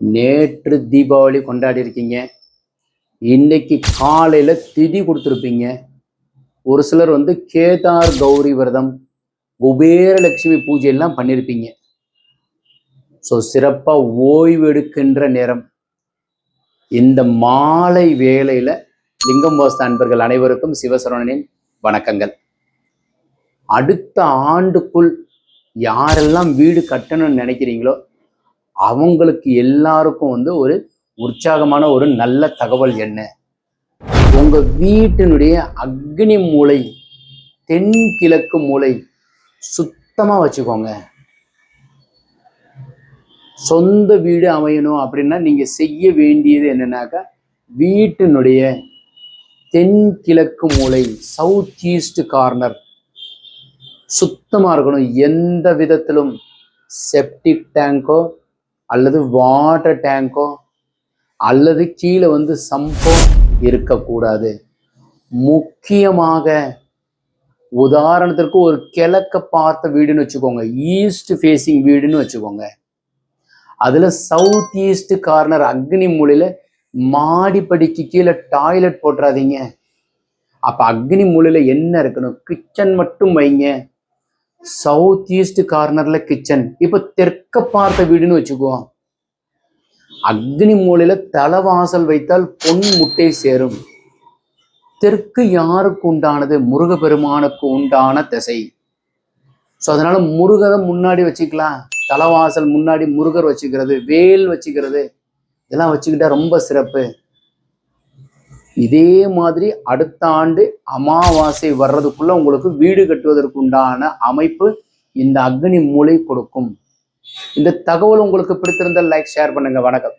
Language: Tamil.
நேற்று தீபாவளி கொண்டாடி இருக்கீங்க இன்னைக்கு காலையில் திதி கொடுத்துருப்பீங்க. ஒரு சிலர் வந்து கேதார் கௌரி விரதம் குபேரலட்சுமி பூஜையெல்லாம் பண்ணியிருப்பீங்க. ஸோ சிறப்பாக ஓய்வு எடுக்கின்ற நேரம். இந்த மாலை வேலையில் லிங்கம் வாச அன்பர்கள் அனைவருக்கும் சிவசரணனின் வணக்கங்கள். அடுத்த ஆண்டுக்குள் யாரெல்லாம் வீடு கட்டணும்னு நினைக்கிறீங்களோ அவங்களுக்கு எல்லாருக்கும் வந்து ஒரு உற்சாகமான ஒரு நல்ல தகவல் என்ன? உங்க வீட்டினுடைய அக்னி மூலை தென்கிழக்கு மூலை சுத்தமா வச்சுக்கோங்க. சொந்த வீடு அமையணும் அப்படின்னா நீங்க செய்ய வேண்டியது என்னன்னாக்கா வீட்டினுடைய தென்கிழக்கு மூலை சவுத் ஈஸ்ட் கார்னர் சுத்தமா இருக்கணும். எந்த விதத்திலும் செப்டிக் டேங்கோ அல்லது வாட்டர் டேங்கோ அல்லது கீழே வந்து சம்போ இருக்கக்கூடாது. முக்கியமாக உதாரணத்திற்கு ஒரு கிழக்க பார்த்த வீடுன்னு வச்சுக்கோங்க. ஈஸ்ட் ஃபேஸிங் வீடுன்னு வச்சுக்கோங்க. அதில் சவுத் ஈஸ்ட் கார்னர் அக்னி மூலையில் மாடிப்படிக்கு கீழே டாய்லெட் போட்டுறாதீங்க. அப்போ அக்னி மூலையில் என்ன இருக்கணும்? கிச்சன் மட்டும் வைங்க. சவுத் ஈஸ்ட் கார்னர்ல கிச்சன் இப்ப தெற்க பார்த்த வீடுன்னு வச்சுக்குவோம் அக்னி மூலையில தலைவாசல் வைத்தால் பொன் முட்டை சேரும். தெற்கு யாருக்கு உண்டானது? முருகப்பெருமானுக்கு உண்டான திசை. ஸோ அதனால முருகரை முன்னாடி வச்சுக்கலாம். தலைவாசல் முன்னாடி முருகர் வச்சுக்கிறது வேல் வச்சுக்கிறது. இதெல்லாம் வச்சுக்கிட்டா ரொம்ப சிறப்பு. இதே மாதிரி அடுத்த ஆண்டு அமாவாசை வர்றதுக்குள்ள உங்களுக்கு வீடு கட்டுவதற்கு உண்டான அமைப்பு இந்த அக்னி மூலை கொடுக்கும். இந்த தகவல் உங்களுக்கு பிடித்திருந்த லைக் ஷேர் பண்ணுங்க. வணக்கம்.